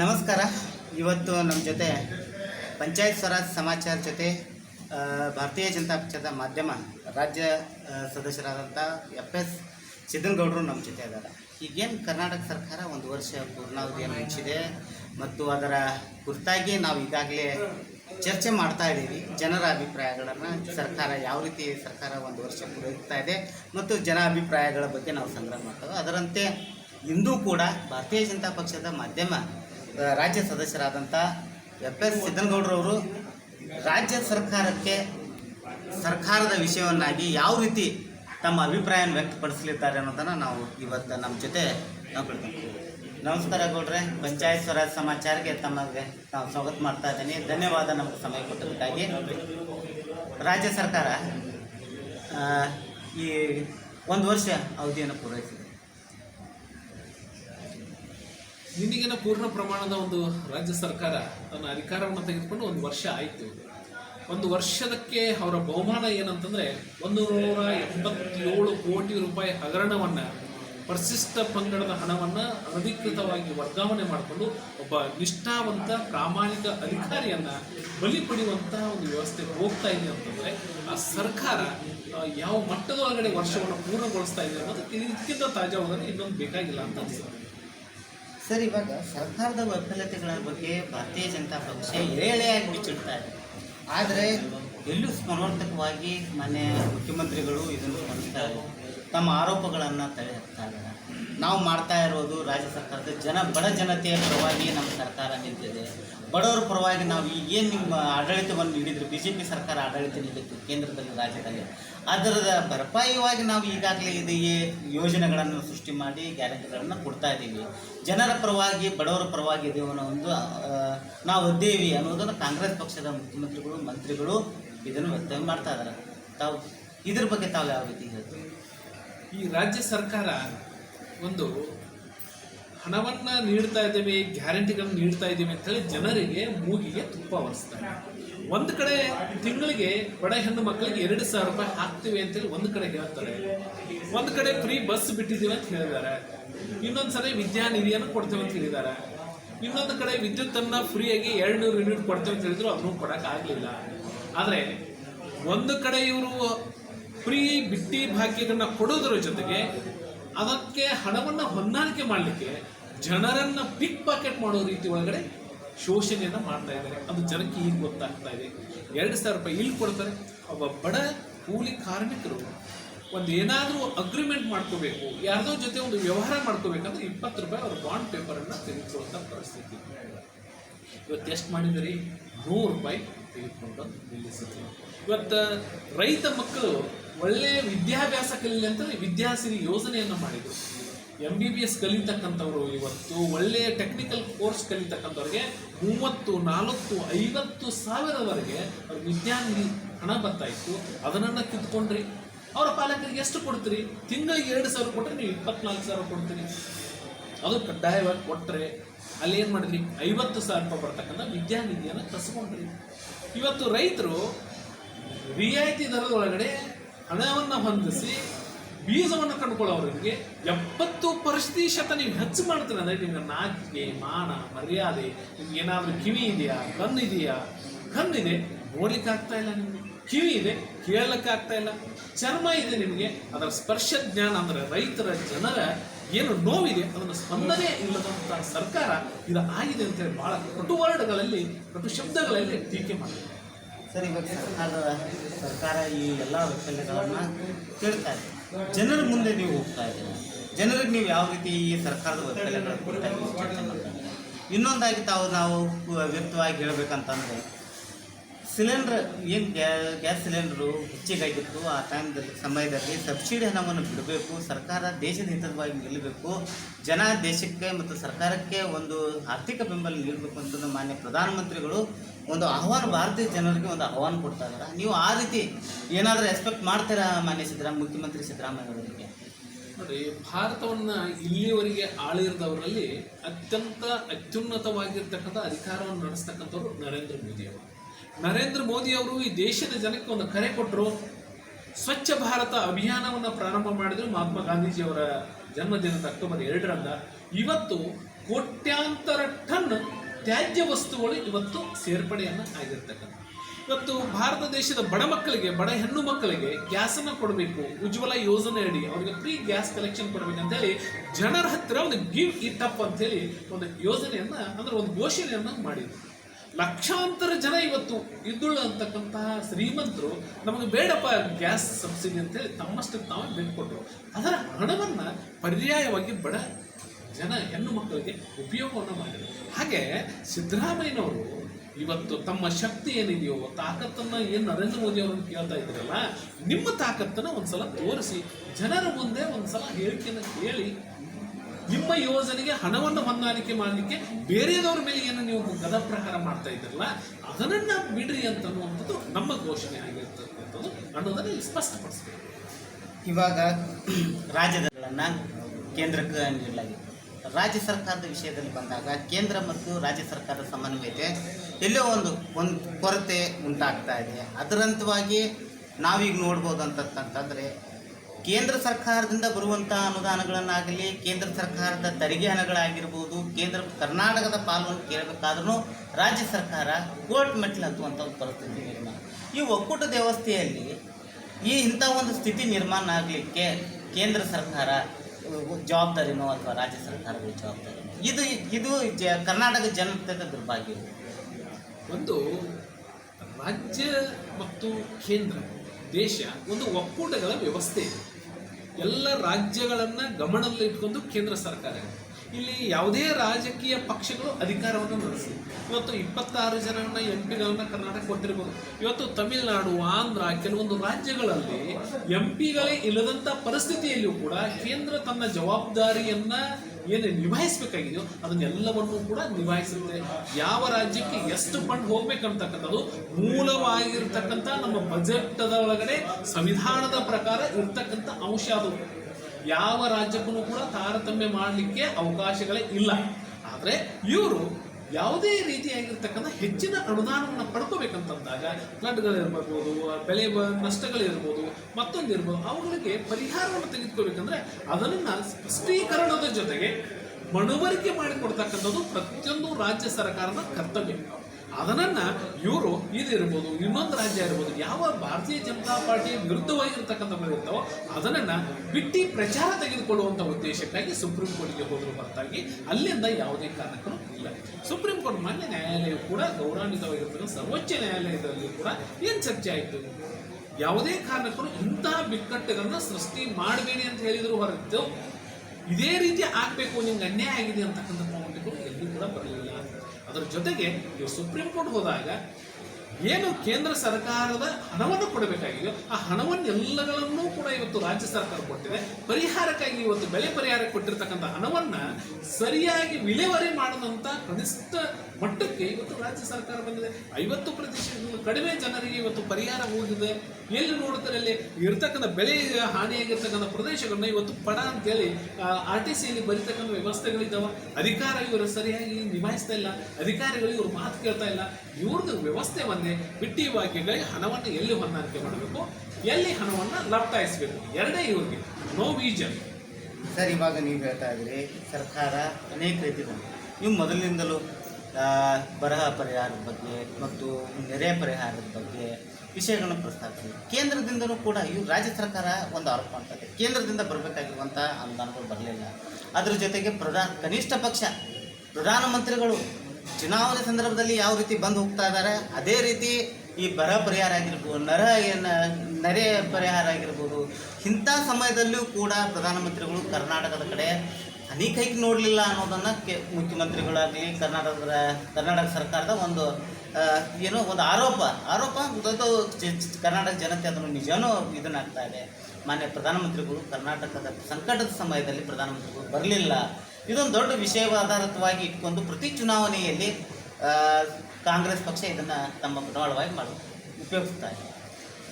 ನಮಸ್ಕಾರ. ಇವತ್ತು ನಮ್ಮ ಜೊತೆ ಪಂಚಾಯತ್ ಸ್ವರಾಜ್ ಸಮಾಚಾರ ಜೊತೆ ಭಾರತೀಯ ಜನತಾ ಪಕ್ಷದ ಮಾಧ್ಯಮ, ರಾಜ್ಯ ಸದಸ್ಯರಾದಂಥ ಎಫ್ ಎಸ್ ಸಿದ್ದನಗೌಡರು ನಮ್ಮ ಜೊತೆ ಇದ್ದಾರೆ. ಈಗೇನು ಕರ್ನಾಟಕ ಸರ್ಕಾರ ಒಂದು ವರ್ಷ ಪೂರ್ಣಾವಧಿಯನ್ನು ಮುಗಿಸಿದೆ ಮತ್ತು ಅದರ ಕುರಿತಾಗಿ ನಾವು ಈಗಾಗಲೇ ಚರ್ಚೆ ಮಾಡ್ತಾ ಇದ್ದೀವಿ. ಜನರ ಅಭಿಪ್ರಾಯಗಳನ್ನು ಸರ್ಕಾರ ಯಾವ ರೀತಿ ಸರ್ಕಾರ ಒಂದು ವರ್ಷ ಪೂರೈಸ್ತಾ ಇದೆ ಮತ್ತು ಜನ ಅಭಿಪ್ರಾಯಗಳ ಬಗ್ಗೆ ನಾವು ಸಂಗ್ರಹ ಮಾಡ್ತೇವೆ. ಅದರಂತೆ ಇಂದೂ ಕೂಡ ಭಾರತೀಯ ಜನತಾ ಪಕ್ಷದ ಮಾಧ್ಯಮ ರಾಜ್ಯ ಸದಸ್ಯರಾದಂಥ ಎಫ್ ಎಸ್ ಸಿದ್ದನಗೌಡರವರು ರಾಜ್ಯ ಸರ್ಕಾರಕ್ಕೆ ಸರ್ಕಾರದ ವಿಷಯವನ್ನಾಗಿ ಯಾವ ರೀತಿ ತಮ್ಮ ಅಭಿಪ್ರಾಯವನ್ನು ವ್ಯಕ್ತಪಡಿಸಲಿದ್ದಾರೆ ಅನ್ನೋದನ್ನು ನಾವು ಇವತ್ತು ನಮ್ಮ ಜೊತೆ ನಾವು ಕೇಳ್ತೀವಿ ನಮಸ್ಕಾರ ಗೌಡ್ರೆ, ಪಂಚಾಯತ್ ಸ್ವರಾಜ್ ಸಮಾಚಾರಕ್ಕೆ ತಮಗೆ ನಾವು ಸ್ವಾಗತ ಮಾಡ್ತಾ ಇದ್ದೀನಿ. ಧನ್ಯವಾದ ನಮಗೆ ಸಮಯ ಕೊಟ್ಟದಕ್ಕಾಗಿ ರಾಜ್ಯ ಸರ್ಕಾರ ಈ ಒಂದು ವರ್ಷ ಅವಧಿಯನ್ನು ಪೂರೈಸಿದೆ. ಇಂದಿಗಿನ ಪೂರ್ಣ ಪ್ರಮಾಣದ ಒಂದು ರಾಜ್ಯ ಸರ್ಕಾರ ತನ್ನ ಅಧಿಕಾರವನ್ನು ತೆಗೆದುಕೊಂಡು ಒಂದು ವರ್ಷ ಆಯಿತು. ಒಂದು ವರ್ಷದಕ್ಕೆ ಅವರ ಬಹುಮಾನ ಏನಂತಂದ್ರೆ ಒಂದು ನೂರ ಎಂಬತ್ತೇಳು ಕೋಟಿ ರೂಪಾಯಿ ಹಗರಣವನ್ನ, ಪರಿಶಿಷ್ಟ ಪಂಗಡದ ಹಣವನ್ನ ಅನಧಿಕೃತವಾಗಿ ವರ್ಗಾವಣೆ ಮಾಡಿಕೊಂಡು ಒಬ್ಬ ನಿಷ್ಠಾವಂತ ಪ್ರಾಮಾಣಿಕ ಅಧಿಕಾರಿಯನ್ನ ಬಲಿ ಪಡೆಯುವಂತಹ ಒಂದು ವ್ಯವಸ್ಥೆ ಹೋಗ್ತಾ ಇದೆ ಅಂತಂದ್ರೆ ಆ ಸರ್ಕಾರ ಯಾವ ಮಟ್ಟದೊಳಗಡೆ ವರ್ಷವನ್ನು ಪೂರ್ಣಗೊಳಿಸ್ತಾ ಇದೆ ಅನ್ನೋದಕ್ಕೆ ಇದಕ್ಕಿಂತ ತಾಜಾ ಇನ್ನೊಂದು ಬೇಕಾಗಿಲ್ಲ ಅಂತ ಅನಿಸುತ್ತೆ. ಸರ್, ಇವಾಗ ಸರ್ಕಾರದ ವೈಫಲ್ಯತೆಗಳ ಬಗ್ಗೆ ಭಾರತೀಯ ಜನತಾ ಪಕ್ಷ ಎಳೆ ಎಳೆಯಾಗಿ ಬಿಚ್ಚಿಡ್ತಾ ಇದೆ. ಆದರೆ ಎಲ್ಲೂ ಸ್ಮರಣಾರ್ಥಕವಾಗಿ ಮಾನ್ಯ ಮುಖ್ಯಮಂತ್ರಿಗಳು ಇದನ್ನು ಸ್ಮರಿಸ್ತಾ ತಮ್ಮ ಆರೋಪಗಳನ್ನು ತಡೆ ಇದ್ದಾರೆ ನಾವು ಮಾಡ್ತಾ ಇರೋದು ರಾಜ್ಯ ಸರ್ಕಾರದ ಜನ, ಬಡ ಜನತೆಯ ಪರವಾಗಿ ನಮ್ಮ ಸರ್ಕಾರ ನಿಂತಿದೆ. ಬಡವರ ಪರವಾಗಿ ನಾವು ಈಗೇನು ನಿಮ್ಮ ಆಡಳಿತವನ್ನು ನೀಡಿದ್ರು ಬಿ ಜೆ ಪಿ ಸರ್ಕಾರ ಆಡಳಿತ ನೀಡಿತ್ತು ಕೇಂದ್ರದಲ್ಲಿ, ರಾಜ್ಯದಲ್ಲಿ, ಅದರದ ಭರಪಾಯವಾಗಿ ನಾವು ಈಗಾಗಲೇ ಇದೆಯೇ ಯೋಜನೆಗಳನ್ನು ಸೃಷ್ಟಿ ಮಾಡಿ, ಗ್ಯಾರಂಟಿಗಳನ್ನು ಕೊಡ್ತಾ ಇದ್ದೀವಿ. ಜನರ ಪರವಾಗಿ, ಬಡವರ ಪರವಾಗಿ ಇದೆ ಅನ್ನೋ ಒಂದು ನಾವು ಇದ್ದೇವೆ ಅನ್ನೋದನ್ನು ಕಾಂಗ್ರೆಸ್ ಪಕ್ಷದ ಮುಖ್ಯಮಂತ್ರಿಗಳು, ಮಂತ್ರಿಗಳು ಇದನ್ನು ವ್ಯಕ್ತ ಮಾಡ್ತಾ ಇದ್ದಾರೆ. ತಾವು, ಇದ್ರ ಬಗ್ಗೆ ತಾವು ಯಾವ ರೀತಿ ಹೇಳ್ತೀವಿ ಈ ರಾಜ್ಯ ಸರ್ಕಾರ ಒಂದು ಹಣವನ್ನ ನೀಡ್ತಾ ಇದ್ದೇವೆ, ಗ್ಯಾರಂಟಿಗಳನ್ನು ನೀಡ್ತಾ ಇದ್ದೇವೆ ಅಂತ ಹೇಳಿ ಜನರಿಗೆ ಮೂಗಿಗೆ ತುಪ್ಪ ಒರೆಸ್ತಾರೆ. ಒಂದು ಕಡೆ ತಿಂಗಳಿಗೆ ಬಡ ಹೆಣ್ಣು ಮಕ್ಕಳಿಗೆ ಎರಡು ಸಾವಿರ ರೂಪಾಯಿ ಹಾಕ್ತೀವಿ ಅಂತೇಳಿ ಒಂದು ಕಡೆ ಹೇಳ್ತಾರೆ. ಒಂದು ಕಡೆ ಫ್ರೀ ಬಸ್ ಬಿಟ್ಟಿದ್ದೀವಿ ಅಂತ ಹೇಳಿದ್ದಾರೆ. ಇನ್ನೊಂದು ಸಲ ವಿದ್ಯಾನಿಧಿಯನ್ನು ಕೊಡ್ತೇವೆ ಅಂತ ಹೇಳಿದ್ದಾರೆ. ಇನ್ನೊಂದು ಕಡೆ ವಿದ್ಯುತ್ತನ್ನು ಫ್ರೀಯಾಗಿ ಎರಡು ನೂರು ಯೂನಿಟ್ ಕೊಡ್ತೇವೆ ಅಂತ ಹೇಳಿದ್ರು, ಅದನ್ನು ಕೊಡೋಕ್ಕಾಗಲಿಲ್ಲ. ಆದರೆ ಒಂದು ಕಡೆ ಇವರು ಫ್ರೀ ಬಿಟ್ಟಿ ಭಾಗ್ಯಗಳನ್ನ ಕೊಡೋದ್ರ ಜೊತೆಗೆ ಅದಕ್ಕೆ ಹಣವನ್ನು ಹೊಂದಾಣಿಕೆ ಮಾಡಲಿಕ್ಕೆ ಜನರನ್ನ ಪಿಕ್ ಪಾಕೆಟ್ ಮಾಡೋ ರೀತಿ ಒಳಗಡೆ ಶೋಷಣೆಯನ್ನು ಮಾಡ್ತಾ ಇದ್ದಾರೆ. ಅದು ಜನಕ್ಕೆ ಈಗ ಗೊತ್ತಾಗ್ತಾ ಇದೆ. ಎರಡು ಸಾವಿರ ರೂಪಾಯಿ ಇಲ್ಲಿ ಕೊಡ್ತಾರೆ. ಒಬ್ಬ ಬಡ ಕೂಲಿ ಕಾರ್ಮಿಕರು ಒಂದು ಏನಾದರೂ ಅಗ್ರಿಮೆಂಟ್ ಮಾಡ್ಕೋಬೇಕು, ಯಾರ್ದೋ ಜೊತೆ ಒಂದು ವ್ಯವಹಾರ ಮಾಡ್ಕೋಬೇಕಂದ್ರೆ ಇಪ್ಪತ್ತು ರೂಪಾಯಿ ಅವ್ರ ಬಾಂಡ್ ಪೇಪರನ್ನು ತೆಗೆದುಕೊಳ್ಳುವಂಥ ಪರಿಸ್ಥಿತಿ. ಇವತ್ತು ಎಷ್ಟು ಮಾಡಿದ್ರಿ ನೂರು ರೂಪಾಯಿ ತೆಗೆದುಕೊಂಡು ನಿಲ್ಲಿಸಿದ್ರು. ಇವತ್ತು ರೈತ ಮಕ್ಕಳು ಒಳ್ಳೆ ವಿದ್ಯಾಭ್ಯಾಸ ಕಲೀಲಿ ಅಂತ ವಿದ್ಯಾಸಿರಿ ಯೋಜನೆಯನ್ನು ಮಾಡಿದ್ರು. ಎಂ ಬಿ ಬಿ ಎಸ್ ಕಲಿತಕ್ಕಂಥವ್ರು ಇವತ್ತು ಒಳ್ಳೆಯ ಟೆಕ್ನಿಕಲ್ ಕೋರ್ಸ್ ಕಲಿತಕ್ಕಂಥವ್ರಿಗೆ ಮೂವತ್ತು, ನಾಲ್ಕು, ಐವತ್ತು ಸಾವಿರವರೆಗೆ ಅವ್ರ ವಿದ್ಯಾನಿಧಿ ಹಣ ಬರ್ತಾ ಇತ್ತು. ಅದನ್ನು ಕಿತ್ಕೊಂಡ್ರಿ. ಅವರ ಪಾಲಕರಿಗೆ ಎಷ್ಟು ಕೊಡ್ತೀರಿ? ತಿಂಗಳಿಗೆ ಎರಡು ಸಾವಿರ ಕೊಟ್ಟರೆ ನೀವು ಇಪ್ಪತ್ನಾಲ್ಕು ಸಾವಿರ ಕೊಡ್ತೀರಿ. ಅದು ಕಡ್ಡಾಯವಾಗಿ ಕೊಟ್ಟರೆ ಅಲ್ಲಿ ಏನು ಮಾಡಿದ್ರಿ? ಐವತ್ತು ಸಾವಿರ ರೂಪಾಯಿ ಬರ್ತಕ್ಕಂಥ ವಿದ್ಯಾನಿಧಿಯನ್ನು ಕಸ್ಕೊಂಡ್ರಿ. ಇವತ್ತು ರೈತರು ರಿಯಾಯಿತಿ ದರದ ಒಳಗಡೆ ಹಣವನ್ನು ಹೊಂದಿಸಿ, ಬೀಜವನ್ನು ಕಂಡುಕೊಳ್ಳೋರಿಗೆ ಎಪ್ಪತ್ತು ಪ್ರತಿಶತ ನೀವು ಹೆಚ್ಚು ಮಾಡ್ತೀರ ಅಂದರೆ ನಿಮ್ಮ ನಾಚಿಕೆ, ಮಾನ, ಮರ್ಯಾದೆ, ನಿಮ್ಗೆ ಏನಾದರೂ ಕಿವಿ ಇದೆಯಾ, ಕಣ್ಣು ಇದೆಯಾ? ಕಣ್ಣಿದೆ, ನೋಡ್ಲಿಕ್ಕೆ ಆಗ್ತಾ ಇಲ್ಲ ನಿಮಗೆ. ಕಿವಿ ಇದೆ, ಕೇಳಲಿಕ್ಕೆ ಆಗ್ತಾ ಇಲ್ಲ. ಚರ್ಮ ಇದೆ ನಿಮಗೆ, ಅದರ ಸ್ಪರ್ಶ ಜ್ಞಾನ ಅಂದರೆ ರೈತರ ಜನರ ಏನು ನೋವಿದೆ, ಅದನ್ನು ಸ್ಪಂದನೆ ಇಲ್ಲದಂತಹ ಸರ್ಕಾರ ಇದು ಆಗಿದೆ ಅಂತೇಳಿ ಬಹಳ ಕಟು ವರ್ಡ್ಗಳಲ್ಲಿ, ಕಟು ಶಬ್ದಗಳಲ್ಲಿ ಟೀಕೆ ಮಾಡಿದೆ. ಸರ್, ಇವಾಗ ಸರ್ಕಾರದ ಸರ್ಕಾರ ಈ ಎಲ್ಲ ವೈಫಲ್ಯಗಳನ್ನು ಕೇಳ್ತಾ ಇದೆ. ಜನರ ಮುಂದೆ ನೀವು ಹೋಗ್ತಾ ಇದ್ದೀರಾ? ಜನರಿಗೆ ನೀವು ಯಾವ ರೀತಿ ಈ ಸರ್ಕಾರದ ವೈಫಲ್ಯಗಳ ಇದ್ದೀರಾ? ಇನ್ನೊಂದಾಗಿ ತಾವು ನಾವು ವ್ಯಕ್ತವಾಗಿ ಹೇಳ್ಬೇಕಂತಂದ್ರೆ ಸಿಲಿಂಡರ್ ಏನು ಗ್ಯಾಸ್ ಸಿಲಿಂಡ್ರು ಹೆಚ್ಚಿಗಾಗಿತ್ತು, ಆ ಟೈಮ್ದಲ್ಲಿ ಸಮಯದಲ್ಲಿ ಸಬ್ಸಿಡಿ ಹಣವನ್ನು ಬಿಡಬೇಕು, ಸರ್ಕಾರ ದೇಶದ ಹಿತವಾಗಿ ನಿಲ್ಲಬೇಕು ಜನ ದೇಶಕ್ಕೆ ಮತ್ತು ಸರ್ಕಾರಕ್ಕೆ ಒಂದು ಆರ್ಥಿಕ ಬೆಂಬಲ ನೀಡಬೇಕು ಅಂತಂದು ಮಾನ್ಯ ಪ್ರಧಾನಮಂತ್ರಿಗಳು ಒಂದು ಆಹ್ವಾನ, ಭಾರತೀಯ ಜನರಿಗೆ ಒಂದು ಆಹ್ವಾನ ಕೊಡ್ತಾ ಇದ್ದಾರೆ ನೀವು ಆ ರೀತಿ ಏನಾದರೂ ಎಕ್ಸ್ಪೆಕ್ಟ್ ಮಾಡ್ತೀರಾ ಮಾನ್ಯ ಸಿದ್ದರಾಮ, ಮುಖ್ಯಮಂತ್ರಿ ಸಿದ್ದರಾಮಯ್ಯ ಅವರಿಗೆ? ನೋಡಿ, ಭಾರತವನ್ನು ಇಲ್ಲಿಯವರೆಗೆ ಆಳಿರದವರಲ್ಲಿ ಅತ್ಯಂತ ಅತ್ಯುನ್ನತವಾಗಿರ್ತಕ್ಕಂಥ ಅಧಿಕಾರವನ್ನು ನಡೆಸ್ತಕ್ಕಂಥವ್ರು ನರೇಂದ್ರ ಮೋದಿ ಅವರು. ನರೇಂದ್ರ ಮೋದಿ ಅವರು ಈ ದೇಶದ ಜನಕ್ಕೆ ಒಂದು ಕರೆ ಕೊಟ್ಟರು ಸ್ವಚ್ಛ ಭಾರತ ಅಭಿಯಾನವನ್ನು ಪ್ರಾರಂಭ ಮಾಡಿದ್ರು ಮಹಾತ್ಮ ಗಾಂಧೀಜಿಯವರ ಜನ್ಮದಿನದ ಅಕ್ಟೋಬರ್ ಎರಡರಂದ. ಇವತ್ತು ಕೋಟ್ಯಾಂತರ ಟನ್ ತ್ಯಾಜ್ಯ ವಸ್ತುಗಳು ಇವತ್ತು ಸೇರ್ಪಡೆಯನ್ನು ಆಗಿರ್ತಕ್ಕಂಥ. ಇವತ್ತು ಭಾರತ ದೇಶದ ಬಡ ಮಕ್ಕಳಿಗೆ, ಬಡ ಹೆಣ್ಣು ಮಕ್ಕಳಿಗೆ ಗ್ಯಾಸನ್ನು ಕೊಡಬೇಕು. ಉಜ್ವಲ ಯೋಜನೆ ಅಡಿ ಅವರಿಗೆ ಫ್ರೀ ಗ್ಯಾಸ್ ಕಲೆಕ್ಷನ್ ಕೊಡಬೇಕಂತೇಳಿ ಜನರ ಹತ್ತಿರ ಒಂದು ಗಿವ್ ಇಟ್ ಅಪ್ ಅಂತೇಳಿ ಒಂದು ಯೋಜನೆಯನ್ನ ಅಂದ್ರೆ ಒಂದು ಘೋಷಣೆಯನ್ನ ಮಾಡಿದ್ರು. ಲಕ್ಷಾಂತರ ಜನ ಇವತ್ತು ಇದ್ದುಳ್ಳ ಅಂತಕ್ಕಂತಹ ಶ್ರೀಮಂತರು, ನಮಗೆ ಬೇಡಪ್ಪ ಗ್ಯಾಸ್ ಸಬ್ಸಿಡಿ ಅಂತೇಳಿ ತಮ್ಮಷ್ಟಕ್ಕೆ ತಾವೇ ಬಿಟ್ಕೊಟ್ರು ಅದರ ಹಣವನ್ನ ಪರ್ಯಾಯವಾಗಿ ಬಡ ಜನ, ಹೆಣ್ಣು ಮಕ್ಕಳಿಗೆ ಉಪಯೋಗವನ್ನು ಮಾಡಿದರು. ಹಾಗೆ ಸಿದ್ದರಾಮಯ್ಯನವರು ಇವತ್ತು ತಮ್ಮ ಶಕ್ತಿ ಏನಿದೆಯೋ, ತಾಕತ್ತನ್ನು ಏನು ನರೇಂದ್ರ ಮೋದಿ ಅವರನ್ನು ಕೇಳ್ತಾ ಇದ್ರಲ್ಲ, ನಿಮ್ಮ ತಾಕತ್ತನ್ನು ಒಂದು ಸಲ ತೋರಿಸಿ, ಜನರ ಮುಂದೆ ಒಂದು ಸಲ ಹೇಳಿಕೆಯನ್ನು ಹೇಳಿ ನಿಮ್ಮ ಯೋಜನೆಗೆ ಹಣವನ್ನು ಹೊಂದಾಣಿಕೆ ಮಾಡಲಿಕ್ಕೆ ಬೇರೆಯದವ್ರ ಮೇಲೆ ಏನು ನೀವು ಗದ ಪ್ರಕಾರ ಮಾಡ್ತಾ ಇದ್ರಲ್ಲ ಅದನ್ನ ಬಿಡ್ರಿ ಅಂತನ್ನುವಂಥದ್ದು ನಮ್ಮ ಘೋಷಣೆ ಆಗಿರ್ತಕ್ಕಂಥದ್ದು ಅನ್ನೋದನ್ನ ಇಲ್ಲಿ ಸ್ಪಷ್ಟಪಡಿಸ್ಬೇಕು. ಇವಾಗ ರಾಜ್ಯಗಳನ್ನು ಕೇಂದ್ರಕ್ಕೆ ನೀಡಲಾಗಿದೆ. ರಾಜ್ಯ ಸರ್ಕಾರದ ವಿಷಯದಲ್ಲಿ ಬಂದಾಗ ಕೇಂದ್ರ ಮತ್ತು ರಾಜ್ಯ ಸರ್ಕಾರದ ಸಮನ್ವಯತೆ ಎಲ್ಲೋ ಒಂದು ಒಂದು ಕೊರತೆ ಉಂಟಾಗ್ತಾ ಇದೆ. ಅದರಂತವಾಗಿ ನಾವೀಗ ನೋಡ್ಬೋದು ಅಂತಂತಂದರೆ ಕೇಂದ್ರ ಸರ್ಕಾರದಿಂದ ಬರುವಂಥ ಅನುದಾನಗಳನ್ನಾಗಲಿ, ಕೇಂದ್ರ ಸರ್ಕಾರದ ತೆರಿಗೆ ಹಣಗಳಾಗಿರ್ಬೋದು, ಕೇಂದ್ರ ಕರ್ನಾಟಕದ ಪಾಲನ್ನು ಕೇಳಬೇಕಾದ್ರೂ ರಾಜ್ಯ ಸರ್ಕಾರ ಕೋರ್ಟ್ ಮೆಟ್ಲು ಹತ್ತುವಂಥ ಒಂದು ಪರಿಸ್ಥಿತಿ ನಿರ್ಮಾಣ. ಈ ಒಕ್ಕೂಟ ವ್ಯವಸ್ಥೆಯಲ್ಲಿ ಈ ಇಂಥ ಒಂದು ಸ್ಥಿತಿ ನಿರ್ಮಾಣ ಆಗಲಿಕ್ಕೆ ಕೇಂದ್ರ ಸರ್ಕಾರ ಜವಾಬ್ದಾರಿನೋ ಅಥವಾ ರಾಜ್ಯ ಸರ್ಕಾರದ ಜವಾಬ್ದಾರಿನೋ ಇದು ಇದು ಜ ಕರ್ನಾಟಕ ಜನತೆ ದುರ್ಭಾಗ್ಯ ಒಂದು ರಾಜ್ಯ ಮತ್ತು ಕೇಂದ್ರ, ದೇಶ ಒಂದು ಒಕ್ಕೂಟಗಳ ವ್ಯವಸ್ಥೆ ಇದೆ. ಎಲ್ಲ ರಾಜ್ಯಗಳನ್ನ ಗಮನದಲ್ಲಿ ಇಟ್ಕೊಂಡು ಕೇಂದ್ರ ಸರ್ಕಾರ. ಇಲ್ಲಿ ಯಾವುದೇ ರಾಜಕೀಯ ಪಕ್ಷಗಳು ಅಧಿಕಾರವನ್ನು ನಡೆಸಿ ಇವತ್ತು ಇಪ್ಪತ್ತಾರು ಜನರನ್ನ ಎಂ ಪಿಗಳನ್ನ ಕರ್ನಾಟಕ ಕೊಟ್ಟಿರ್ಬೋದು ಇವತ್ತು ತಮಿಳುನಾಡು, ಆಂಧ್ರ, ಕೆಲವೊಂದು ರಾಜ್ಯಗಳಲ್ಲಿ ಎಂ ಪಿಗಳೇ ಇಲ್ಲದಂತ ಪರಿಸ್ಥಿತಿಯಲ್ಲಿಯೂ ಕೂಡ ಕೇಂದ್ರ ತನ್ನ ಜವಾಬ್ದಾರಿಯನ್ನ ಏನು ನಿಭಾಯಿಸಬೇಕಾಗಿದೆಯೋ ಅದನ್ನೆಲ್ಲವನ್ನೂ ಕೂಡ ನಿಭಾಯಿಸುತ್ತೆ. ಯಾವ ರಾಜ್ಯಕ್ಕೆ ಎಷ್ಟು ಫಂಡ್ ಹೋಗ್ಬೇಕಂತಕ್ಕಂಥದ್ದು ಮೂಲವಾಗಿರ್ತಕ್ಕಂಥ ನಮ್ಮ ಬಜೆಟ್ ಒಳಗಡೆ ಸಂವಿಧಾನದ ಪ್ರಕಾರ ಇರ್ತಕ್ಕಂಥ ಅಂಶ ಅದು. ಯಾವ ರಾಜ್ಯಕ್ಕೂ ಕೂಡ ತಾರತಮ್ಯ ಮಾಡಲಿಕ್ಕೆ ಅವಕಾಶಗಳೇ ಇಲ್ಲ. ಆದರೆ ಇವರು ಯಾವುದೇ ರೀತಿಯಾಗಿರ್ತಕ್ಕಂಥ ಹೆಚ್ಚಿನ ಅನುದಾನವನ್ನು ಪಡ್ಕೋಬೇಕಂತಂದಾಗ ಫ್ಲಡ್ಗಳಿರ್ಬೋದು ಬೆಳೆ ಬ- ನಷ್ಟಗಳಿರ್ಬೋದು, ಮತ್ತೊಂದಿರ್ಬೋದು, ಅವುಗಳಿಗೆ ಪರಿಹಾರವನ್ನು ತೆಗೆದುಕೋಬೇಕಂದ್ರೆ ಅದನ್ನ ಸ್ಪಷ್ಟೀಕರಣದ ಜೊತೆಗೆ ಮನವರಿಕೆ ಮಾಡಿಕೊಡ್ತಕ್ಕಂಥದ್ದು ಪ್ರತಿಯೊಂದು ರಾಜ್ಯ ಸರ್ಕಾರದ ಕರ್ತವ್ಯ. ಅದನ್ನ ಇವರು ಇದಿರ್ಬೋದು ಇನ್ನೊಂದು ರಾಜ್ಯ ಇರ್ಬೋದು, ಯಾವ ಭಾರತೀಯ ಜನತಾ ಪಾರ್ಟಿಯ ವಿರುದ್ಧವಾಗಿರ್ತಕ್ಕಂಥ ಇರ್ತಾವೋ ಅದನ್ನ ಬಿಟ್ಟಿ ಪ್ರಚಾರ ತೆಗೆದುಕೊಳ್ಳುವಂಥ ಉದ್ದೇಶಕ್ಕಾಗಿ ಸುಪ್ರೀಂ ಕೋರ್ಟ್ಗೆ ಹೋದರು ಹೊರತಾಗಿ ಅಲ್ಲಿಂದ ಯಾವುದೇ ಕಾರಣಕ್ಕೂ ಇಲ್ಲ. ಸುಪ್ರೀಂ ಕೋರ್ಟ್ ಮಾನ್ಯ ನ್ಯಾಯಾಲಯ ಕೂಡ ಗೌರವಾನ್ವಿತವಾಗಿರ್ತಕ್ಕಂಥ ಸರ್ವೋಚ್ಚ ನ್ಯಾಯಾಲಯದಲ್ಲಿ ಕೂಡ ಏನು ಚರ್ಚೆ ಆಯಿತು? ಯಾವುದೇ ಕಾರಣಕ್ಕೂ ಇಂತಹ ಬಿಕ್ಕಟ್ಟುಗಳನ್ನ ಸೃಷ್ಟಿ ಮಾಡಬೇಡಿ ಅಂತ ಹೇಳಿದ್ರು ಹೊರತು ಇದೇ ರೀತಿ ಆಗಬೇಕು, ನಿಮ್ಗೆ ಅನ್ಯಾಯ ಆಗಿದೆ ಅಂತಕ್ಕಂಥ ಪಾಯಿಂಟ್ಗಳು ಎಲ್ಲಿ ಕೂಡ ಬರಲಿಲ್ಲ. ಅದರ ಜೊತೆಗೆ ನೀವು ಸುಪ್ರೀಂ ಕೋರ್ಟ್ ಹೋದಾಗ ಏನು ಕೇಂದ್ರ ಸರ್ಕಾರದ ಹಣವನ್ನು ಕೊಡಬೇಕಾಗಿದೆಯೋ ಆ ಹಣವನ್ನು ಎಲ್ಲಗಳನ್ನೂ ಕೂಡ ಇವತ್ತು ರಾಜ್ಯ ಸರ್ಕಾರ ಕೊಟ್ಟಿದೆ. ಪರಿಹಾರಕ್ಕಾಗಿ ಇವತ್ತು ಬೆಳೆ ಪರಿಹಾರ ಕೊಟ್ಟಿರ್ತಕ್ಕಂಥ ಹಣವನ್ನ ಸರಿಯಾಗಿ ವಿಲೇವಾರಿ ಮಾಡದಂತ ಕನಿಷ್ಠ ಮಟ್ಟಕ್ಕೆ ಇವತ್ತು ರಾಜ್ಯ ಸರ್ಕಾರ ಬಂದಿದೆ. ಐವತ್ತು ಪ್ರತಿಶತ ಕಡಿಮೆ ಜನರಿಗೆ ಇವತ್ತು ಪರಿಹಾರ ಹೋಗಿದೆ. ಎಲ್ಲಿ ನೋಡ್ತಾರೆ ಅಲ್ಲಿ ಇರ್ತಕ್ಕಂಥ ಬೆಳೆ ಹಾನಿಯಾಗಿರ್ತಕ್ಕಂಥ ಪ್ರದೇಶಗಳನ್ನ ಇವತ್ತು ಪಡ ಅಂತೇಳಿ ಆರ್ ಟಿ ಸಿಯಲ್ಲಿ ಬರೀತಕ್ಕಂಥ ವ್ಯವಸ್ಥೆಗಳಿದ್ದಾವೆ ಅಧಿಕಾರ ಇವರು ಸರಿಯಾಗಿ ನಿಭಾಯಿಸ್ತಾ ಇಲ್ಲ. ಅಧಿಕಾರಿಗಳು ಇವರು ಮಾತು ಕೇಳ್ತಾ ಇಲ್ಲ. ಇವ್ರದ್ದು ವ್ಯವಸ್ಥೆ ಒಂದೇ ಬಿಟ್ಟಿ ಭಾಗ್ಯಗಳಿಗೆ ಹಣವನ್ನು ಎಲ್ಲಿ ಹೊಂದಾಣಿಕೆ ಮಾಡಬೇಕು? ಎಲ್ಲಿ ಹಣವನ್ನು ಲಪ್ತಾಯಿಸಬೇಕು? ಎರಡೇ ಇವ್ರಿಗೆ. ನೋ ವಿಜನ್ ಸರ್, ಇವಾಗ ನೀವು ಹೇಳ್ತಾ ಇದ್ರಿ ಸರ್ಕಾರ ಅನೇಕ ರೀತಿಗಳು ನೀವು ಮೊದಲಿನಿಂದಲೂ ಬರಹ ಪರಿಹಾರದ ಬಗ್ಗೆ ಮತ್ತು ನೆರೆ ಪರಿಹಾರದ ಬಗ್ಗೆ ವಿಷಯಗಳನ್ನು ಪ್ರಸ್ತಾಪಿಸಿದೆ ಕೇಂದ್ರದಿಂದಲೂ ಕೂಡ ಇವು ರಾಜ್ಯ ಸರ್ಕಾರ ಒಂದು ಆರೋಪ ಮಾಡ್ತದೆ ಕೇಂದ್ರದಿಂದ ಬರಬೇಕಾಗಿರುವಂಥ ಅನುದಾನಗಳು ಬರಲಿಲ್ಲ. ಅದರ ಜೊತೆಗೆ ಪ್ರಧಾನ, ಕನಿಷ್ಠ ಪಕ್ಷ, ಪ್ರಧಾನಮಂತ್ರಿಗಳು ಚುನಾವಣೆ ಸಂದರ್ಭದಲ್ಲಿ ಯಾವ ರೀತಿ ಬಂದು ಹೋಗ್ತಾ ಇದ್ದಾರೆ, ಅದೇ ರೀತಿ ಈ ಬರ ಪರಿಹಾರ ಆಗಿರ್ಬೋದು, ನರ ಏನು, ನೆರೆ ಪರಿಹಾರ ಆಗಿರ್ಬೋದು, ಇಂಥ ಸಮಯದಲ್ಲೂ ಕೂಡ ಪ್ರಧಾನಮಂತ್ರಿಗಳು ಕರ್ನಾಟಕದ ಕಡೆ ಅನೇಕೈಕ್ ನೋಡಲಿಲ್ಲ ಅನ್ನೋದನ್ನು ಕೆ, ಮುಖ್ಯಮಂತ್ರಿಗಳಾಗಲಿ, ಕರ್ನಾಟಕದ, ಕರ್ನಾಟಕ ಸರ್ಕಾರದ ಒಂದು ಏನೋ ಒಂದು ಆರೋಪ ಆರೋಪ ಕರ್ನಾಟಕ ಜನತೆ ಅದನ್ನು ನಿಜನೂ ಇದನ್ನಾಗ್ತಾ ಇದೆ. ಮಾನ್ಯ ಪ್ರಧಾನಮಂತ್ರಿಗಳು ಕರ್ನಾಟಕದ ಸಂಕಟದ ಸಮಯದಲ್ಲಿ ಪ್ರಧಾನಮಂತ್ರಿಗಳು ಬರಲಿಲ್ಲ. ಇದೊಂದು ದೊಡ್ಡ ವಿಷಯವಾಧಾರಿತವಾಗಿ ಇಟ್ಕೊಂಡು ಪ್ರತಿ ಚುನಾವಣೆಯಲ್ಲಿ ಕಾಂಗ್ರೆಸ್ ಪಕ್ಷ ಇದನ್ನು ತಮ್ಮ ಬಂಡವಾಳವಾಗಿ ಮಾಡಿ ಉಪಯೋಗಿಸ್ತಾ ಇದೆ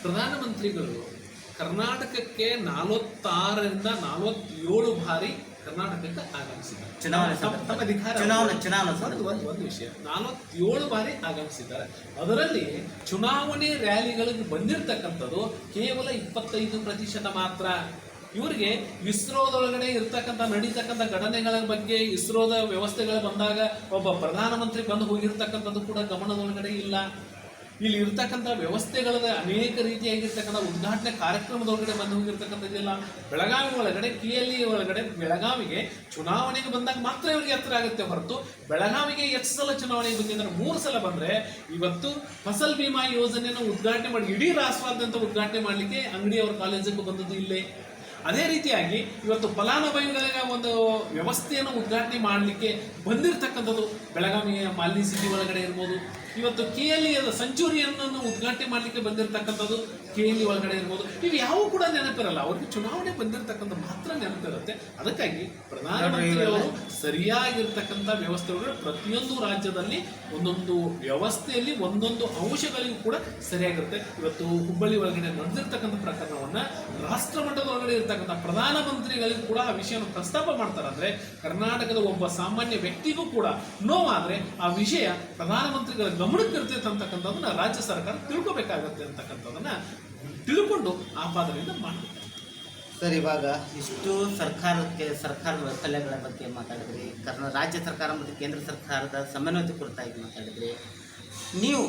ಪ್ರಧಾನಮಂತ್ರಿಗಳು ಕರ್ನಾಟಕಕ್ಕೆ ನಲವತ್ತಾರರಿಂದ ನಲವತ್ತೇಳು ಬಾರಿ ಕರ್ನಾಟಕಕ್ಕೆ ಆಗಮಿಸಿದ್ದಾರೆ. ಚುನಾವಣೆ ತಮ್ಮ- ತಮ್ಮ ಅಧಿಕಾರ ಚುನಾವಣೆ ಒಂದು ಒಂದು ವಿಷಯ. ನಲವತ್ತೇಳು ಬಾರಿ ಆಗಮಿಸಿದ್ದಾರೆ. ಅದರಲ್ಲಿ ಚುನಾವಣೆ ರ್ಯಾಲಿಗಳಿಗೆ ಬಂದಿರತಕ್ಕಂಥದ್ದು ಕೇವಲ ಇಪ್ಪತ್ತೈದು ಪ್ರತಿಶತ ಮಾತ್ರ. ಇವರಿಗೆ ಇಸ್ರೋದೊಳಗಡೆ ಇರ್ತಕ್ಕಂಥ, ನಡೀತಕ್ಕಂಥ ಘಟನೆಗಳ ಬಗ್ಗೆ ಇಸ್ರೋದ ವ್ಯವಸ್ಥೆಗಳು ಬಂದಾಗ ಒಬ್ಬ ಪ್ರಧಾನಮಂತ್ರಿ ಬಂದು ಹೋಗಿರ್ತಕ್ಕಂಥದ್ದು ಕೂಡ ಗಮನದೊಳಗಡೆ ಇಲ್ಲ. ಇಲ್ಲಿ ಇರ್ತಕ್ಕಂಥ ವ್ಯವಸ್ಥೆಗಳ ಅನೇಕ ರೀತಿಯಾಗಿರ್ತಕ್ಕಂಥ ಉದ್ಘಾಟನೆ ಕಾರ್ಯಕ್ರಮದೊಳಗಡೆ ಬಂದು ಹೋಗಿರ್ತಕ್ಕಂಥದ್ದಿಲ್ಲ ಬೆಳಗಾವಿ ಒಳಗಡೆ ಕೆ ಎಲ್ ಇ ಒಳಗಡೆ, ಬೆಳಗಾವಿಗೆ ಚುನಾವಣೆಗೆ ಬಂದಾಗ ಮಾತ್ರ ಇವರಿಗೆ ಹತ್ರ ಆಗುತ್ತೆ ಹೊರತು ಬೆಳಗಾವಿಗೆ ಎಷ್ಟು ಸಲ ಚುನಾವಣೆಗೆ ಬಂದಿದ್ದಾರೆ ಮೂರು ಸಲ ಬಂದ್ರೆ ಇವತ್ತು ಫಸಲ್ ಬಿಮಾ ಯೋಜನೆಯನ್ನು ಉದ್ಘಾಟನೆ ಮಾಡಿ, ಇಡೀ ರಾಷ್ಟ್ರಾದ್ಯಂತ ಉದ್ಘಾಟನೆ ಮಾಡಲಿಕ್ಕೆ ಅಂಗಡಿಯವರ ಕಾಲೇಜಿಗೆ ಬಂದದ್ದು ಇಲ್ಲೇ. ಅದೇ ರೀತಿಯಾಗಿ ಇವತ್ತು ಫಲಾನುಭವಿಗಳ ಒಂದು ವ್ಯವಸ್ಥೆಯನ್ನು ಉದ್ಘಾಟನೆ ಮಾಡಲಿಕ್ಕೆ ಬಂದಿರತಕ್ಕಂಥದ್ದು ಬೆಳಗಾವಿಯ ಮಾಲಿನ್ಯ ಸಿಟಿ ಒಳಗಡೆ ಇರ್ಬೋದು. ಇವತ್ತು ಕೆ ಎಲ್ ಸೆಂಚುರಿಯನ್ನು ಉದ್ಘಾಟನೆ ಮಾಡಲಿಕ್ಕೆ ಬಂದಿರತಕ್ಕಂಥದ್ದು ಕೆ ಎಲ್ ಒಳಗಡೆ ಇರ್ಬೋದು. ಇವು ಯಾವ ಕೂಡ ನೆನಪಿರಲ್ಲ. ಅವ್ರಿಗೆ ಚುನಾವಣೆ ಬಂದಿರತಕ್ಕಂಥ ಮಾತ್ರ ನೆನಪಿರುತ್ತೆ. ಅದಕ್ಕಾಗಿ ಪ್ರಧಾನಮಂತ್ರಿಯವರು ಸರಿಯಾಗಿರ್ತಕ್ಕಂಥ ವ್ಯವಸ್ಥೆಗಳು ಪ್ರತಿಯೊಂದು ರಾಜ್ಯದಲ್ಲಿ ಒಂದೊಂದು ವ್ಯವಸ್ಥೆಯಲ್ಲಿ ಒಂದೊಂದು ಅಂಶಗಳಿಗೂ ಕೂಡ ಸರಿಯಾಗಿರುತ್ತೆ. ಇವತ್ತು ಹುಬ್ಬಳ್ಳಿ ಒಳಗಡೆ ನಡೆದಿರ್ತಕ್ಕಂಥ ಪ್ರಕರಣವನ್ನ ರಾಷ್ಟ್ರ ಮಟ್ಟದ ಒಳಗಡೆ ಇರ್ತಕ್ಕಂಥ ಪ್ರಧಾನಮಂತ್ರಿಗಳಿಗೂ ಕೂಡ ಆ ವಿಷಯವನ್ನು ಪ್ರಸ್ತಾಪ ಮಾಡ್ತಾರಂದ್ರೆ ಕರ್ನಾಟಕದ ಒಬ್ಬ ಸಾಮಾನ್ಯ ವ್ಯಕ್ತಿಗೂ ಕೂಡ ನೋವಾದ್ರೆ ಆ ವಿಷಯ ಪ್ರಧಾನಮಂತ್ರಿಗಳ ಗಮನಕ್ಕೆ ಇರ್ತೈತೆ ಅಂತಕ್ಕಂಥದ್ದನ್ನ ರಾಜ್ಯ ಸರ್ಕಾರ ತಿಳ್ಕೊಬೇಕಾಗತ್ತೆ ಅಂತಕ್ಕಂಥದ್ದನ್ನ ತಿಳ್ಕೊಂಡು ಆಪಾದನೆಯಿಂದ ಮಾಡಬೇಕು. ಸರ್ ಇವಾಗ ಇಷ್ಟು ಸರ್ಕಾರಕ್ಕೆ ಸರ್ಕಾರದ ವೈಫಲ್ಯಗಳ ಬಗ್ಗೆ ಮಾತಾಡಿದ್ರಿ ಕರ್ನಾ ರಾಜ್ಯ ಸರ್ಕಾರ ಮತ್ತು ಕೇಂದ್ರ ಸರ್ಕಾರದ ಸಮನ್ವಯತೆ ಕುರಿತಾಗಿ ಮಾತಾಡಿದ್ರಿ. ನೀವು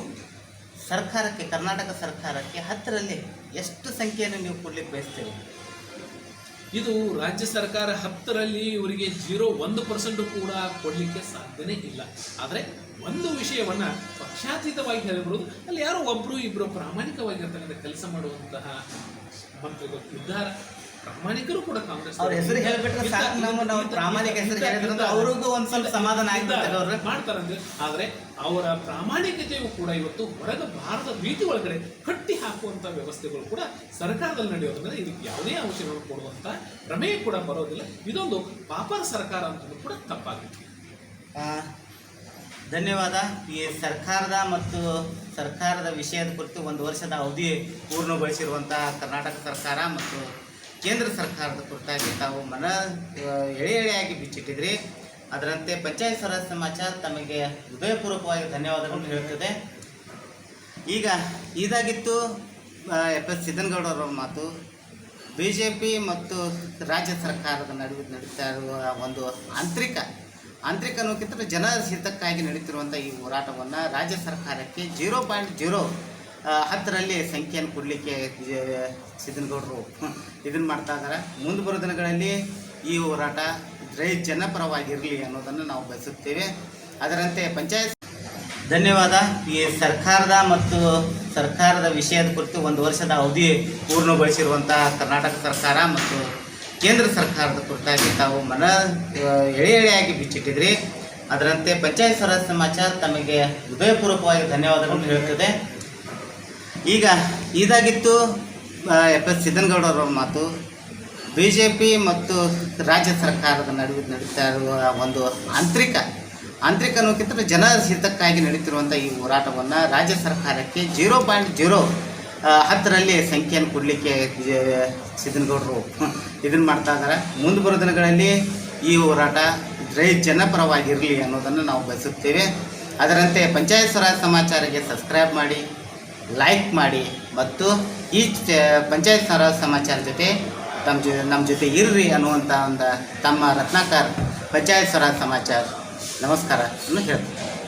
ಸರ್ಕಾರಕ್ಕೆ ಕರ್ನಾಟಕ ಸರ್ಕಾರಕ್ಕೆ ಹತ್ತರಲ್ಲಿ ಎಷ್ಟು ಸಂಖ್ಯೆಯನ್ನು ನೀವು ಕೊಡ್ಲಿಕ್ಕೆ ಬಯಸ್ತೀರಿ? ಇದು ರಾಜ್ಯ ಸರ್ಕಾರ ಹತ್ತರಲ್ಲಿ ಇವರಿಗೆ ಜೀರೋ ಒಂದು ಪರ್ಸೆಂಟ್ ಕೂಡ ಕೊಡಲಿಕ್ಕೆ ಸಾಧ್ಯನೇ ಇಲ್ಲ. ಆದರೆ ಒಂದು ವಿಷಯವನ್ನ ಪಕ್ಷಾತೀತವಾಗಿ ಹೇಳಿಬಿಡೋದು ಅಲ್ಲಿ ಯಾರೋ ಒಬ್ಬರು ಇಬ್ಬರು ಪ್ರಾಮಾಣಿಕವಾಗಿರ್ತಕ್ಕಂಥ ಕೆಲಸ ಮಾಡುವಂತಹ ಮಂತ್ರಿಗಳು ನಿರ್ಧಾರ. ಪ್ರಾಮಾಣಿಕರು ಕೂಡ ಕಾಂಗ್ರೆಸ್ ಅವ್ರ ಹೆಸರು ಹೇಳ್ಬಿಟ್ರೆ ಸಾಕು ನಮ್ಮ ನಾವು ಪ್ರಾಮಾಣಿಕ ಹೆಸರು ಹೇಳಿದ್ರೆ ಅವ್ರಿಗೂ ಒಂದು ಸ್ವಲ್ಪ ಸಮಾಧಾನ ಆಗ್ಬಿಡ್ತಾರೆ ಅವ್ರು ಮಾಡ್ತಾರಂದ್ರೆ ಆದರೆ ಅವರ ಪ್ರಾಮಾಣಿಕತೆಯು ಕೂಡ ಇವತ್ತು ಹೊರಗ ಭಾರತ ಭೀತಿ ಒಳಗಡೆ ಕಟ್ಟಿ ಹಾಕುವಂಥ ವ್ಯವಸ್ಥೆಗಳು ಕೂಡ ಸರ್ಕಾರದಲ್ಲಿ ನಡೆಯೋದ್ರಿಂದ ಇದಕ್ಕೆ ಯಾವುದೇ ಅಂಶಗಳು ಕೊಡುವಂತ ಪ್ರಮೇಯ ಕೂಡ ಬರೋದಿಲ್ಲ. ಇದೊಂದು ಪಾಪರ ಸರ್ಕಾರ ಅಂತ ಕೂಡ ತಪ್ಪಾಗುತ್ತೆ. ಧನ್ಯವಾದ. ಈ ಸರ್ಕಾರದ ಮತ್ತು ಸರ್ಕಾರದ ವಿಷಯದ ಕುರಿತು ಒಂದು ವರ್ಷದ ಅವಧಿ ಪೂರ್ಣಗೊಳಿಸಿರುವಂತಹ ಕರ್ನಾಟಕ ಸರ್ಕಾರ ಮತ್ತು ಕೇಂದ್ರ ಸರ್ಕಾರದ ಕುರಿತಾಗಿ ತಾವು ಮನ ಎಳೆ ಎಳೆಯಾಗಿ ಬಿಚ್ಚಿಟ್ಟಿದ್ರಿ. ಅದರಂತೆ ಪಂಚಾಯತ್ ಸ್ವರಾಜ್ ಸಮಾಚಾರ ತಮಗೆ ಹೃದಯಪೂರ್ವಕವಾಗಿ ಧನ್ಯವಾದಗಳನ್ನು ಹೇಳುತ್ತದೆ. ಈಗ ಇದಾಗಿತ್ತು ಎಫ್. ಎಸ್. ಸಿದ್ದನಗೌಡರವ್ರ ಮಾತು. ಬಿ ಮತ್ತು ರಾಜ್ಯ ಸರ್ಕಾರದ ನಡುವೆ ನಡೀತಾ ಇರುವ ಒಂದು ಆಂತರಿಕ ಆಂತರಿಕ ಅನ್ನೋಕ್ಕಿಂತ ಜನರ ಹಿತಕ್ಕಾಗಿ ನಡೀತಿರುವಂಥ ಈ ಹೋರಾಟವನ್ನು ರಾಜ್ಯ ಸರ್ಕಾರಕ್ಕೆ ಜೀರೋ ಪಾಯಿಂಟ್ ಜೀರೋ ಹತ್ತರಲ್ಲಿ ಸಂಖ್ಯೆಯನ್ನು ಕೊಡಲಿಕ್ಕೆ ಸಿದ್ದನಗೌಡರು ಇದನ್ನು ಮಾಡ್ತಾ ಇದ್ದಾರೆ ಮುಂದೆ ಬರೋ ದಿನಗಳಲ್ಲಿ ಈ ಹೋರಾಟ ರೈ ಜನಪರವಾಗಿರಲಿ ಅನ್ನೋದನ್ನು ನಾವು ಬಯಸುತ್ತೇವೆ. ಅದರಂತೆ ಪಂಚಾಯತ್ ಧನ್ಯವಾದ. ಈ ಸರ್ಕಾರದ ಮತ್ತು ಸರ್ಕಾರದ ವಿಷಯದ ಕುರಿತು ಒಂದು ವರ್ಷದ ಅವಧಿ ಪೂರ್ಣಗೊಳಿಸಿರುವಂಥ ಕರ್ನಾಟಕ ಸರ್ಕಾರ ಮತ್ತು ಕೇಂದ್ರ ಸರ್ಕಾರದ ಕುರಿತಾಗಿ ತಾವು ಮನ ಎಳೆ ಎಳೆಯಾಗಿ ಬಿಚ್ಚಿಟ್ಟಿದ್ರಿ. ಅದರಂತೆ ಪಂಚಾಯತ್ ಸ್ವರಾಜ್ ಸಮಾಚಾರ ತಮಗೆ ಹೃದಯಪೂರ್ವಕವಾಗಿ ಧನ್ಯವಾದಗಳನ್ನು ಹೇಳುತ್ತದೆ. ಈಗ ಇದಾಗಿತ್ತು ಎಫ್. ಎಸ್. ಸಿದ್ದನಗೌಡರವ್ರ ಮಾತು. ಬಿ ಜೆ ಪಿ ಮತ್ತು ರಾಜ್ಯ ಸರ್ಕಾರದ ನಡುವೆ ನಡೀತಾ ಇರುವ ಒಂದು ಆಂತರಿಕ ಆಂತರಿಕ ಅನ್ನೋಕ್ಕಿಂತ ಜನರ ಹಿತಕ್ಕಾಗಿ ನಡೀತಿರುವಂಥ ಈ ಹೋರಾಟವನ್ನು ರಾಜ್ಯ ಸರ್ಕಾರಕ್ಕೆ ಜೀರೋ ಪಾಯಿಂಟ್ ಜೀರೋ ಹತ್ತರಲ್ಲಿ ಸಂಖ್ಯೆಯನ್ನು ಕೊಡಲಿಕ್ಕೆ ಸಿದ್ದನಗೌಡರು ಇದನ್ನು ಮಾಡ್ತಾ ಇದ್ದಾರೆ ಮುಂದೆ ಬರೋ ದಿನಗಳಲ್ಲಿ ಈ ಹೋರಾಟ ಜೈ ಜನಪರವಾಗಿರಲಿ ಅನ್ನೋದನ್ನು ನಾವು ಬಯಸುತ್ತೇವೆ. ಅದರಂತೆ ಪಂಚಾಯತ್ ಸ್ವರಾಜ್ ಸಮಾಚಾರಕ್ಕೆ ಸಬ್ಸ್ಕ್ರೈಬ್ ಮಾಡಿ, ಲೈಕ್ ಮಾಡಿ ಮತ್ತು ಈ ಪಂಚಾಯತ್ ಸ್ವರಾಜ್ ಸಮಾಚಾರ ಜೊತೆ ತಮ್ಮ ಜೊ ನಮ್ಮ ಜೊತೆ ಇರ್ರಿ ಅನ್ನುವಂಥ ಒಂದು ತಮ್ಮ ರತ್ನಾಕರ್ ಪಂಚಾಯತ್ ಸ್ವರಾಜ್ ಸಮಾಚಾರ ನಮಸ್ಕಾರ ಅನ್ನು ಹೇಳ್ತೀನಿ.